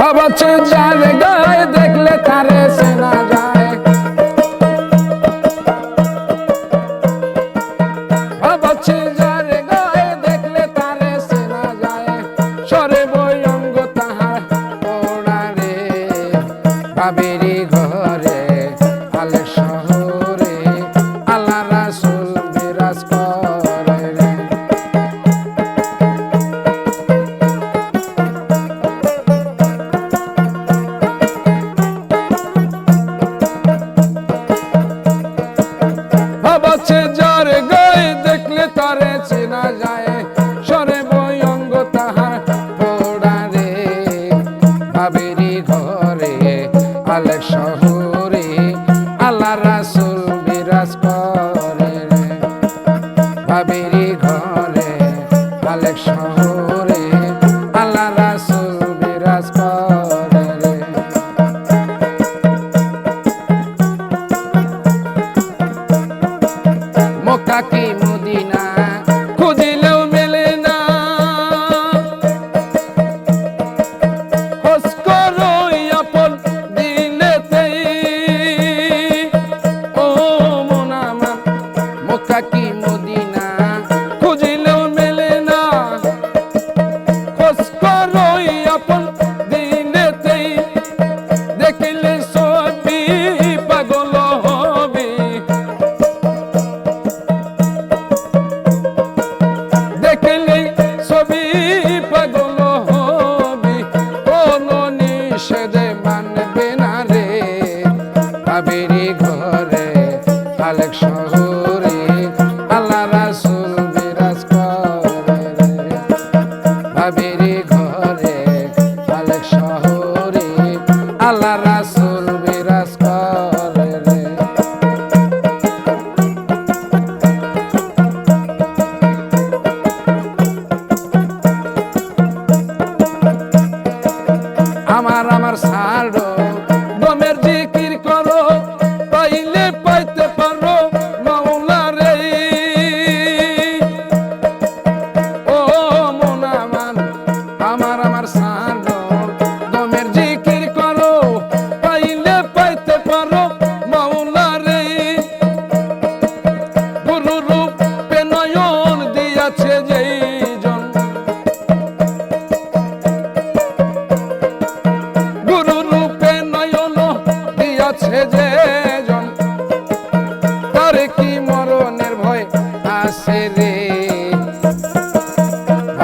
ভাবাচ্ছে যার গায়ে, দেখলে তারে চেনা যায় ভাবাচ্ছে যার গায়ে, দেখলে তারে চেনা যায় সরে বই অঙ্গ তাহার ওড়ারে বাবেরি ভাবাচ্ছে যার গায়ে দেখলে তারে চেনা যায়। সরে তাহার পোড়ারে। ঘরে শহরে, আল্লাহ রাসুল বিরাজ করে রে। ঘরে, আলেক শহরে। মক্কা মানবে না রে? কাবেরি ঘরে আলেক শহরে সারো গমের জিকির করো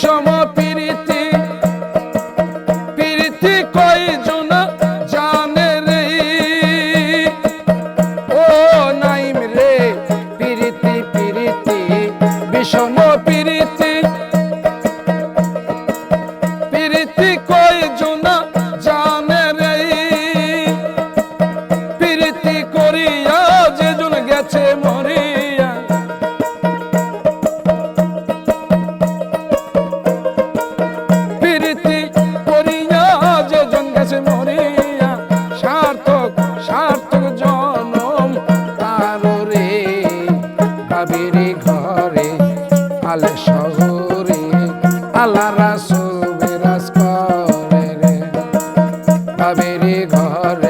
chamo আলে শহরে আল্লাহ রাসুল বিরাজ করে রে ঘরে